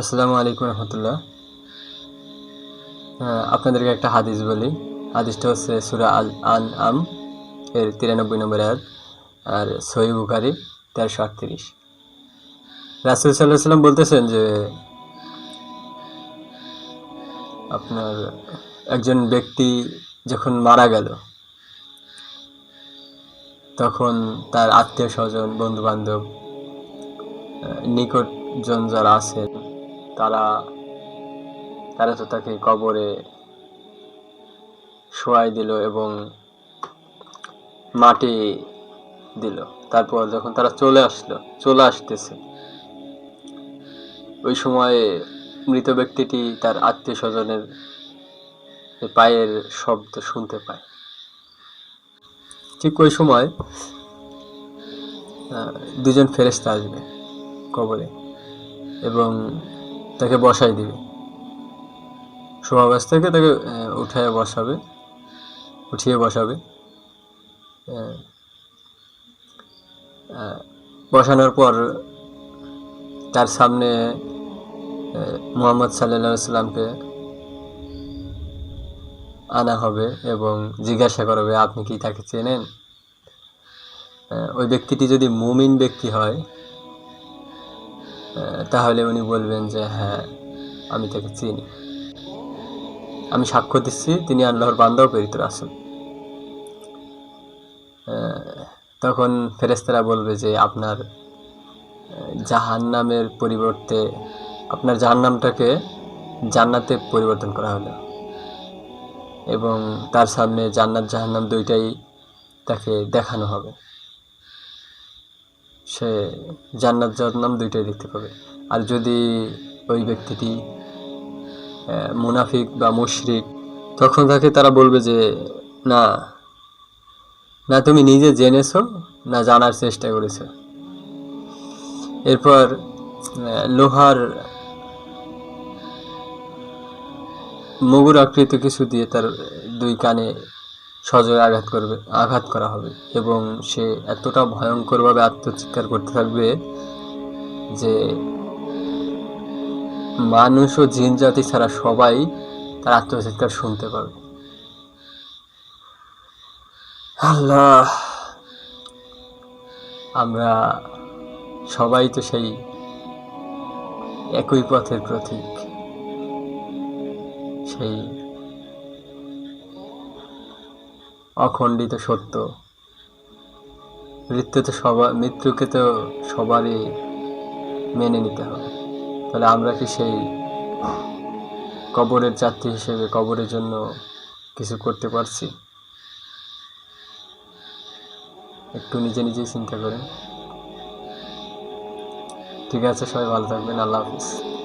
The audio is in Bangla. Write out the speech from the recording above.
আসসালামু আলাইকুম রহমতুল্লাহ। আপনাদেরকে একটা হাদিস বলি। হাদিসটা হচ্ছে সুরা আল আন আম এর তিরানব্বই নম্বর আয়াত, আর সহি বুখারি তেরোশো আটত্রিশ। রাসুল সাল্লাহ সাল্লাম বলতেছেন যে, আপনার একজন ব্যক্তি যখন মারা গেল, তখন তার আত্মীয় স্বজন বন্ধু বান্ধব নিকটজন যারা আছেন তারা তারা তো তাকে কবরে শোয়াই দিল এবং মাটি দিল। তারপর যখন তারা চলে আসলো, চলে আসতেছে, ওই সময়ে মৃত ব্যক্তিটি তার আত্মীয় স্বজনের পায়ের শব্দ শুনতে পায়। ঠিক ওই সময় দুজন ফেরেস্তা আসবে কবরে এবং তাকে বসাই দিবে। শোয়াবাস থেকে তাকে উঠায় বসাবে, উঠিয়ে বসাবে। বসানোর পর তার সামনে মোহাম্মদ সাল্লাহ সাল্লামকে আনা হবে এবং জিজ্ঞাসা করবে আপনি কি তাকে চেনেন? ওই ব্যক্তিটি যদি মুমিন ব্যক্তি হয় তাহলে উনি বলবেন যে হ্যাঁ আমি তাকে চিনি। আমি সাক্ষ্য দিচ্ছি, তিনি আল্লাহর বান্দাও প্রেরিত রাসুল। তখন ফেরেস্তারা বলবে যে, আপনার জাহান্নামের পরিবর্তে, আপনার জাহান্নামটাকে জান্নাতে পরিবর্তন করা হলো এবং তার সামনে জান্নাত জাহান্নাম দুইটাই তাকে দেখানো হবে। সে জান্নাত জাহান্নাম দুইটাই দেখতে পাবে। আর যদি ওই ব্যক্তিটি মুনাফিক বা মুশরিক, তখন তাকে তারা বলবে যে, না না তুমি নিজে জেনেছো, না জানার চেষ্টা করেছ। এরপর লোহার মগুর আকৃত কিছু দিয়ে তার দুই কানে সজোরে আঘাত করবে, আঘাত করা হবে এবং সে এতটা ভয়ঙ্করভাবে আত্মচিৎকার করতে থাকবে যে মানুষ ও জিন জাতি ছাড়া সবাই তার আত্মচিৎকার শুনতে পাবে আল্লাহ! আমরা সবাই তো সেই একই পথের প্রতীক, সেই অখণ্ডিত সত্য। মৃত্যু তো সবার মৃত্যুকে তো সবারই মেনে নিতে হবে তাহলে আমরা কি সেই কবরের যাত্রী হিসেবে কবরের জন্য কিছু করতে পারছি? একটু নিজে নিজেই চিন্তা করেন। ঠিক আছে, সবাই ভালো থাকবেন। আল্লাহ হাফিজ।